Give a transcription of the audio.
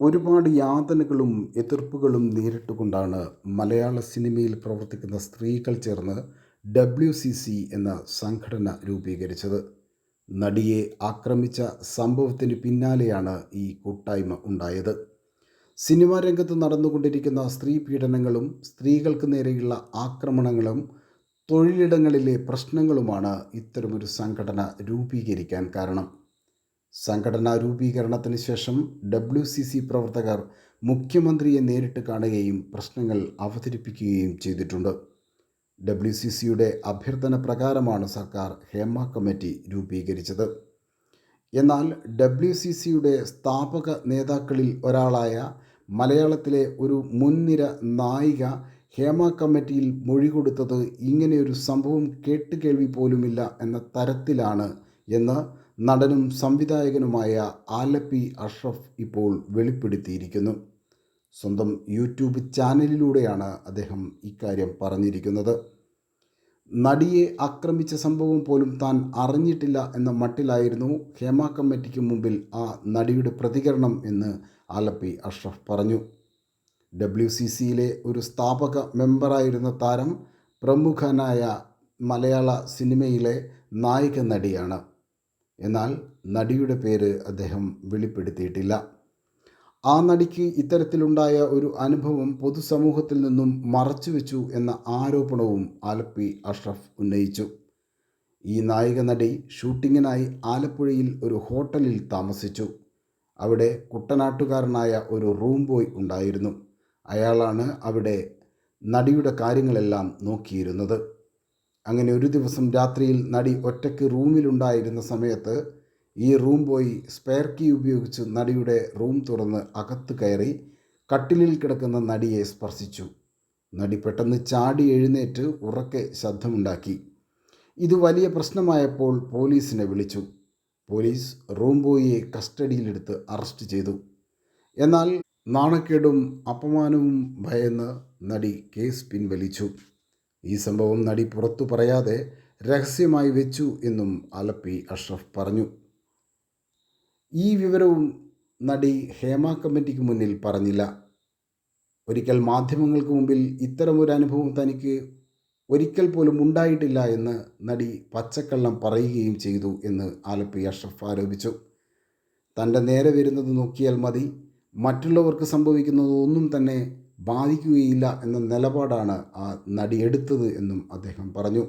ഒരുപാട് യാതനകളും എതിർപ്പുകളും നേരിട്ടുകൊണ്ടാണ് മലയാള സിനിമയിൽ പ്രവർത്തിക്കുന്ന സ്ത്രീകൾ ചേർന്ന് ഡബ്ല്യു സി സി എന്ന സംഘടന രൂപീകരിച്ചത്. നടിയെ ആക്രമിച്ച സംഭവത്തിന് പിന്നാലെയാണ് ഈ കൂട്ടായ്മ ഉണ്ടായത്. സിനിമാ രംഗത്ത് നടന്നുകൊണ്ടിരിക്കുന്ന സ്ത്രീ പീഡനങ്ങളും സ്ത്രീകൾക്ക് നേരെയുള്ള ആക്രമണങ്ങളും തൊഴിലിടങ്ങളിലെ പ്രശ്നങ്ങളുമാണ് ഇത്തരമൊരു സംഘടന രൂപീകരിക്കാൻ കാരണം. സംഘടനാ രൂപീകരണത്തിന് ശേഷം ഡബ്ല്യു സി സി പ്രവർത്തകർ മുഖ്യമന്ത്രിയെ നേരിട്ട് കാണുകയും പ്രശ്നങ്ങൾ അവതരിപ്പിക്കുകയും ചെയ്തിട്ടുണ്ട്. ഡബ്ല്യു സി സിയുടെ അഭ്യർത്ഥന പ്രകാരമാണ് സർക്കാർ ഹേമ കമ്മിറ്റി രൂപീകരിച്ചത്. എന്നാൽ ഡബ്ല്യു സി സിയുടെ സ്ഥാപക നേതാക്കളിൽ ഒരാളായ മലയാളത്തിലെ ഒരു മുൻനിര നായിക ഹേമ കമ്മിറ്റിയിൽ മൊഴി കൊടുത്തത് ഇങ്ങനെയൊരു സംഭവം കേട്ടുകേൾവി പോലുമില്ല എന്ന തരത്തിലാണ് എന്ന് നടനും സംവിധായകനുമായ ആലപ്പി അഷ്റഫ് ഇപ്പോൾ വെളിപ്പെടുത്തിയിരിക്കുന്നു. സ്വന്തം യൂട്യൂബ് ചാനലിലൂടെയാണ് അദ്ദേഹം ഇക്കാര്യം പറഞ്ഞിരിക്കുന്നത്. നടിയെ ആക്രമിച്ച സംഭവം പോലും താൻ അറിഞ്ഞിട്ടില്ല എന്ന മട്ടിലായിരുന്നു ഹേമ കമ്മിറ്റിക്ക് മുമ്പിൽ ആ നടിയുടെ പ്രതികരണം എന്ന് ആലപ്പി അഷ്റഫ് പറഞ്ഞു. ഡബ്ല്യു സി സിയിലെ ഒരു സ്ഥാപക മെമ്പറായിരുന്ന താരം പ്രമുഖനായ മലയാള സിനിമയിലെ നായിക നടിയാണ് എന്നാൽ നടിയുടെ പേര് അദ്ദേഹം വെളിപ്പെടുത്തിയിട്ടില്ല. ആ നടിക്ക് ഇത്തരത്തിലുണ്ടായ ഒരു അനുഭവം പൊതുസമൂഹത്തിൽ നിന്നും മറച്ചുവെച്ചു എന്ന ആരോപണവും ആലപ്പി അഷ്റഫ് ഉന്നയിച്ചു. ഈ നായിക നടി ഷൂട്ടിങ്ങിനായി ആലപ്പുഴയിൽ ഒരു ഹോട്ടലിൽ താമസിച്ചു. അവിടെ കുട്ടനാട്ടുകാരനായ ഒരു റൂം ബോയ് ഉണ്ടായിരുന്നു. അയാളാണ് അവിടെ നടിയുടെ കാര്യങ്ങളെല്ലാം നോക്കിയിരുന്നത്. അങ്ങനെ ഒരു ദിവസം രാത്രിയിൽ നടി ഒറ്റയ്ക്ക് റൂമിലുണ്ടായിരുന്ന സമയത്ത് ഈ റൂം പോയി സ്പെയർ കീ ഉപയോഗിച്ച് നടിയുടെ റൂം തുറന്ന് അകത്ത് കയറി കട്ടിലിൽ കിടക്കുന്ന നടിയെ സ്പർശിച്ചു. നടി പെട്ടെന്ന് ചാടി എഴുന്നേറ്റ് ഉറക്കെ ശബ്ദമുണ്ടാക്കി. ഇത് വലിയ പ്രശ്നമായപ്പോൾ പോലീസിനെ വിളിച്ചു. പോലീസ് റൂം ബോയിയെ കസ്റ്റഡിയിലെടുത്ത് അറസ്റ്റ് ചെയ്തു. എന്നാൽ നാണക്കേടും അപമാനവും ഭയന്ന് നടി കേസ് പിൻവലിച്ചു. ഈ സംഭവം നടി പുറത്തു പറയാതെ രഹസ്യമായി വെച്ചു എന്നും ആലപ്പി അഷ്റഫ് പറഞ്ഞു. ഈ വിവരവും നടി ഹേമ കമ്മിറ്റിക്ക് മുന്നിൽ പറഞ്ഞില്ല. ഒരിക്കൽ മാധ്യമങ്ങൾക്ക് മുമ്പിൽ ഇത്തരമൊരു അനുഭവം തനിക്ക് ഒരിക്കൽ പോലും ഉണ്ടായിട്ടില്ല എന്ന് നടി പച്ചക്കള്ളം പറയുകയും ചെയ്തു എന്ന് ആലപ്പി അഷ്റഫ് ആരോപിച്ചു. തന്റെ നേരെ വരുന്നത് നോക്കിയാൽ മതി. മറ്റുള്ളവർക്ക് സംഭവിക്കുന്നത് ഒന്നും തന്നെ ബാധിക്കുകയില്ല എന്ന നിലപാടാണ് ആ നടി എടുത്തത് എന്നും അദ്ദേഹം പറഞ്ഞു.